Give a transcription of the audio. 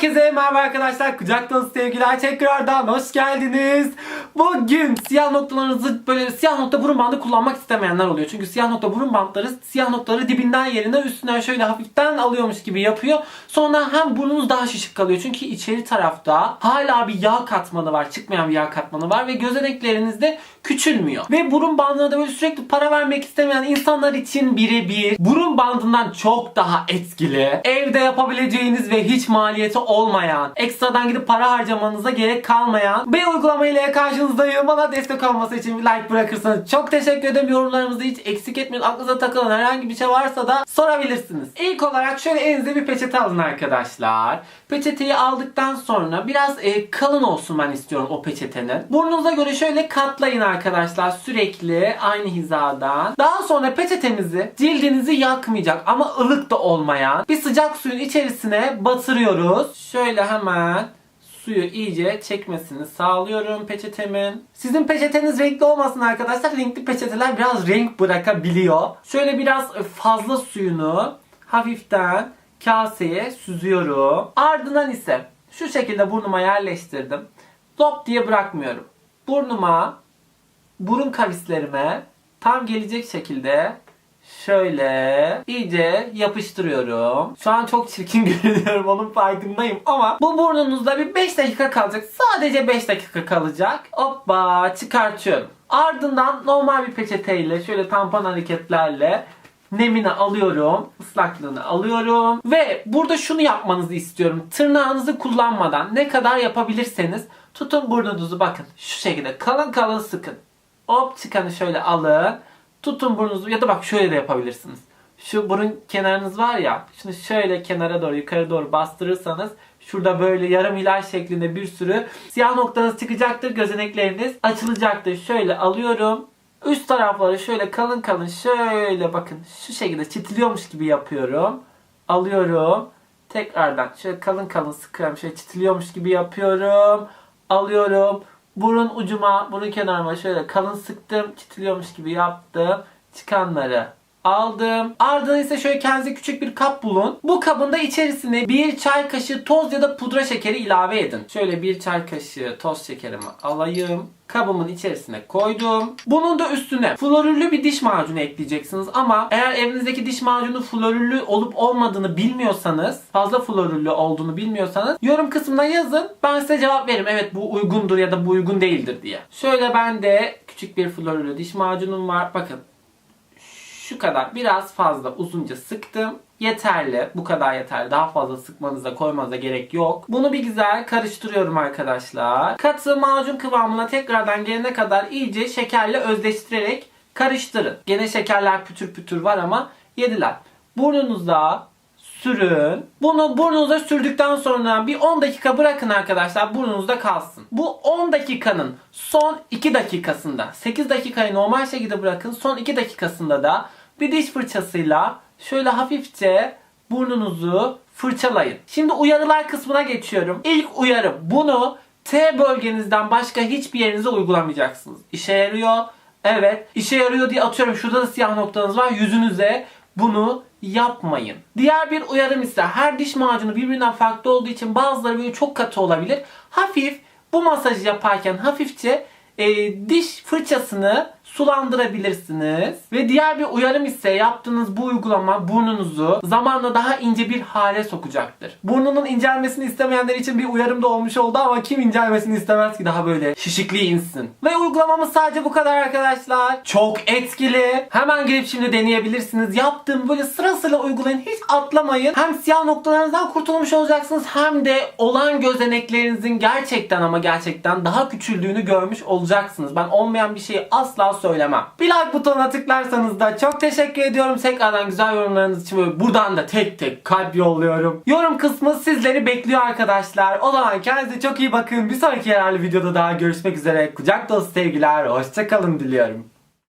Herkese merhaba arkadaşlar. Kucak dolusu sevgiler tekrardan hoş geldiniz. Bugün siyah noktalarınızı böyle siyah nokta burun bandı kullanmak istemeyenler oluyor. Çünkü siyah nokta burun bantları siyah noktaları dibinden yerine üstünden şöyle hafiften alıyormuş gibi yapıyor. Sonra hem burnunuz daha şişik kalıyor. Çünkü içeri tarafta hala bir yağ katmanı var. Çıkmayan bir yağ katmanı var ve gözenekleriniz de küçülmüyor. Ve burun bandına da böyle sürekli para vermek istemeyen insanlar için birebir burun bandından çok daha etkili. Evde yapabileceğiniz ve hiç maliyeti olmayan, ekstradan gidip para harcamanıza gerek kalmayan bir uygulama ile karşınızdayım. Bana destek olması için bir like bırakırsanız çok teşekkür ederim. Yorumlarımızı hiç eksik etmeyin. Aklınıza takılan herhangi bir şey varsa da sorabilirsiniz. İlk olarak şöyle elinize bir peçete alın arkadaşlar. Peçeteyi aldıktan sonra biraz e, kalın olsun ben istiyorum o peçetenin. Burnunuza göre şöyle katlayın arkadaşlar sürekli aynı hizadan. Daha sonra peçetemizi cildinizi yakmayacak ama ılık da olmayan bir sıcak suyun içerisine batırıyoruz. Şöyle hemen suyu iyice çekmesini sağlıyorum peçetemin. Sizin peçeteniz renkli olmasın arkadaşlar. Renkli peçeteler biraz renk bırakabiliyor. Şöyle biraz fazla suyunu hafiften kaseye süzüyorum. Ardından ise şu şekilde burnuma yerleştirdim. Lop diye bırakmıyorum. Burnuma, burun kavislerime tam gelecek şekilde şöyle iyice yapıştırıyorum. Şu an çok çirkin görünüyorum onun farkındayım ama bu burnunuzda bir 5 dakika kalacak. Sadece 5 dakika kalacak. Hoppa çıkartıyorum. Ardından normal bir peçeteyle şöyle tampon hareketlerle nemini alıyorum, ıslaklığını alıyorum ve burada şunu yapmanızı istiyorum. Tırnağınızı kullanmadan ne kadar yapabilirseniz tutun burnunuzu bakın şu şekilde kalın kalın sıkın. Hop çıkanı şöyle alın. Tutun burnunuzu ya da bak şöyle de yapabilirsiniz. Şu burun kenarınız var ya şunu şöyle kenara doğru yukarı doğru bastırırsanız şurada böyle yarım hilal şeklinde bir sürü siyah noktanız çıkacaktır. Gözenekleriniz açılacaktır. Şöyle alıyorum. Üst tarafları şöyle kalın kalın şöyle bakın şu şekilde çitiliyormuş gibi yapıyorum. Alıyorum. Tekrardan şöyle kalın kalın sıkıyorum. Şöyle çitiliyormuş gibi yapıyorum. Alıyorum. Burun ucuma, burun kenarıma şöyle kalın sıktım. Çitiliyormuş gibi yaptım. Çıkanları aldım. Ardından ise şöyle kendinize küçük bir kap bulun. Bu kabın da içerisine bir çay kaşığı toz ya da pudra şekeri ilave edin. Şöyle bir çay kaşığı toz şekerimi alayım. Kabımın içerisine koydum. Bunun da üstüne florürlü bir diş macunu ekleyeceksiniz ama eğer evinizdeki diş macunu florürlü olup olmadığını bilmiyorsanız, fazla florürlü olduğunu bilmiyorsanız yorum kısmına yazın. Ben size cevap veririm. Evet bu uygundur ya da bu uygun değildir diye. Şöyle ben de küçük bir florürlü diş macunum var. Bakın şu kadar biraz fazla uzunca sıktım. Yeterli. Bu kadar yeterli. Daha fazla sıkmanıza koymanıza gerek yok. Bunu bir güzel karıştırıyorum arkadaşlar. Katı macun kıvamına tekrardan gelene kadar iyice şekerle özleştirerek karıştırın. Gene şekerler pütür pütür var ama yediler. Burnunuza sürün. Bunu burnunuza sürdükten sonra bir 10 dakika bırakın arkadaşlar burnunuzda kalsın. Bu 10 dakikanın son 2 dakikasında 8 dakikayı normal şekilde bırakın. Son 2 dakikasında da bir diş fırçasıyla şöyle hafifçe burnunuzu fırçalayın. Şimdi uyarılar kısmına geçiyorum. İlk uyarım bunu T bölgenizden başka hiçbir yerinize uygulamayacaksınız. İşe yarıyor. Evet. işe yarıyor diye atıyorum. Şurada da siyah noktanız var. Yüzünüze bunu yapmayın. Diğer bir uyarım ise her diş macunu birbirinden farklı olduğu için bazıları böyle çok katı olabilir. Hafif bu masajı yaparken hafifçe e, diş fırçasını sulandırabilirsiniz. Ve diğer bir uyarım ise yaptığınız bu uygulama burnunuzu zamanla daha ince bir hale sokacaktır. Burnunun incelmesini istemeyenler için bir uyarım da olmuş oldu ama kim incelmesini istemez ki daha böyle şişikliği insin. Ve uygulamamız sadece bu kadar arkadaşlar. Çok etkili. Hemen gelip şimdi deneyebilirsiniz. Yaptığım böyle sıra sıra uygulayın. Hiç atlamayın. Hem siyah noktalarınızdan kurtulmuş olacaksınız hem de olan gözeneklerinizin gerçekten ama gerçekten daha küçüldüğünü görmüş olacaksınız. Ben olmayan bir şeyi asla söylemem. Bir like butonuna tıklarsanız da çok teşekkür ediyorum. Tekrardan güzel yorumlarınız için buradan da tek tek kalp yolluyorum. Yorum kısmı sizleri bekliyor arkadaşlar. O zaman kendinize çok iyi bakın. Bir sonraki yararlı videoda daha görüşmek üzere. Kucak dolusu sevgiler. Hoşçakalın diliyorum.